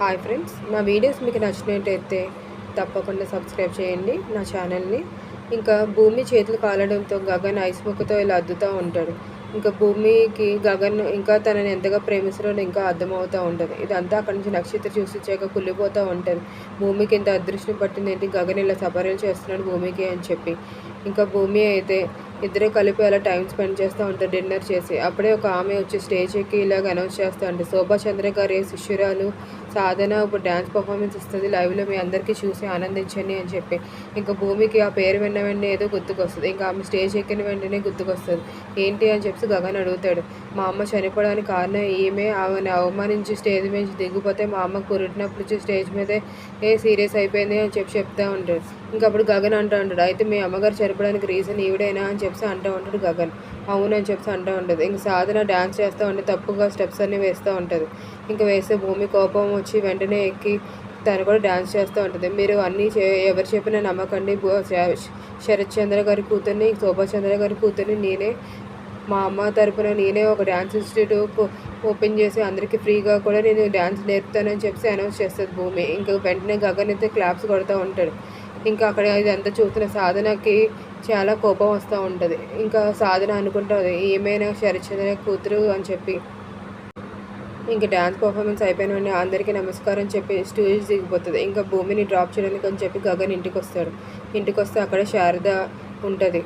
Hi friends నా videos మీకు నచ్చినట్టయితే తప్పకుండా సబ్స్క్రైబ్ చేయండి నా ఛానల్ని. ఇంకా భూమి చేతులు కాలడంతో గగన్ ఐస్ ముక్కతో ఇలా అద్దుతూ ఉంటాడు. ఇంకా భూమికి గగన్ ఇంకా తనని ఎంతగా ప్రేమిస్తున్నాడో ఇంకా అర్థమవుతూ ఉంటుంది. ఇదంతా అక్కడి నుంచి నక్షత్రం చూసిచ్చాక కుళ్ళిపోతూ ఉంటుంది భూమికి ఇంత అదృష్టం పట్టింది ఏంటి గగన్ ఇలా సపరేలు చేస్తున్నాడు భూమికి అని చెప్పి. ఇంకా భూమి అయితే ఇద్దరు కలిపి అలా టైం స్పెండ్ చేస్తూ ఉంటారు డిన్నర్ చేసి. అప్పుడే ఒక ఆమె వచ్చి స్టేజ్ ఎక్కి ఇలాగ అనౌన్స్ చేస్తూ ఉంటుంది శోభా చంద్ర గారి శిష్యురాలు సాధన ఇప్పుడు డ్యాన్స్ పర్ఫార్మెన్స్ ఇస్తుంది. లైవ్లో మీ అందరికీ చూసి ఆనందించండి అని చెప్పి. ఇంకా భూమికి ఆ పేరు విన్న వెంటనే ఏదో గుర్తుకొస్తుంది. ఇంకా ఆమె స్టేజ్ ఎక్కిన వెంటనే గుర్తుకొస్తుంది. ఏంటి అని చెప్పి గగన్ అడుగుతాడు. మా అమ్మ చనిపోవడానికి కారణం ఈమె. ఆమెను అవమానించి స్టేజ్ మీద దిగిపోతే మా అమ్మ కురిటినప్పుడు నుంచి స్టేజ్ మీదే ఏ సీరియస్ అయిపోయింది అని చెప్పి చెప్తా ఉంటాడు. ఇంకా అప్పుడు గగన్ అంటూ ఉంటాడు. అయితే మీ అమ్మగారు చనిపోవడానికి రీజన్ ఈవిడైనా అని చెప్పి అంటూ ఉంటాడు గగన్. అవును అని చెప్పి అంటూ ఉంటుంది. ఇంక సాధన డ్యాన్స్ చేస్తూ ఉంటే తప్పుగా స్టెప్స్ అన్నీ వేస్తూ ఉంటుంది. ఇంకా వేస్తే భూమి కోపం వచ్చి వెంటనే ఎక్కి తను కూడా డ్యాన్స్ చేస్తూ ఉంటుంది. మీరు అన్నీ చే ఎవరు చెప్పినా నమ్మకండి. శరత్ చంద్ర గారి కూతుర్ని శోభా చంద్ర గారి కూతుర్ని నేనే మా అమ్మ తరపున నేనే ఒక డ్యాన్స్ ఇన్స్టిట్యూట్ ఓపెన్ చేసి అందరికీ ఫ్రీగా కూడా నేను డ్యాన్స్ నేర్పుతానని చెప్పి అనౌన్స్ చేస్తుంది భూమి. ఇంకా వెంటనే గగన్ అయితే క్లాప్స్ కొడుతూ ఉంటాడు. ఇంకా అక్కడ ఇదంతా చూస్తున్న సాధనకి చాలా కోపం వస్తూ ఉంటుంది. ఇంకా సాధన అనుకుంటుంది ఏమైనా శరచంద్ర కూతురు అని చెప్పి. ఇంకా డ్యాన్స్ పర్ఫార్మెన్స్ అయిపోయిన వెంటనే అందరికీ నమస్కారం చెప్పి స్టేజ్ దిగిపోతుంది. ఇంకా భూమిని డ్రాప్ చేయడానికి అని చెప్పి గగన్ ఇంటికి వస్తాడు ఇంటికి వస్తే అక్కడ శారద ఉంటుంది.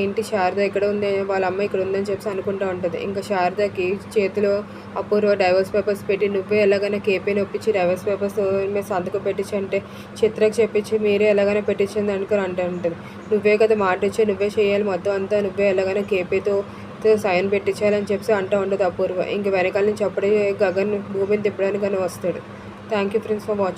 ఏంటి శారద ఇక్కడ ఉంది? వాళ్ళ అమ్మ ఇక్కడ ఉందని చెప్పి అనుకుంటూ ఉంటుంది. ఇంకా శారదకి చేతిలో అపూర్వ డైవర్స్ పేపర్స్ పెట్టి నువ్వే ఎలాగైనా కేపీని ఒప్పించి డైవర్స్ పేపర్స్ మీద సంతకం పెట్టించి అంటే చిత్రకు చెప్పించి మీరే ఎలాగైనా పెట్టించింది అనుకుని అంటూ ఉంటుంది. నువ్వే కదా మాట ఇచ్చి నువ్వే చేయాలి మొత్తం అంతా నువ్వే ఎలాగైనా కేపీతో సైన్ పెట్టించాలని చెప్పి అంటూ ఉండదు అపూర్వ. ఇంక వెనకాల నుంచి అప్పుడే గగన్ భూమిని తిప్పడానికి అని వస్తాడు. Thank you friends for watching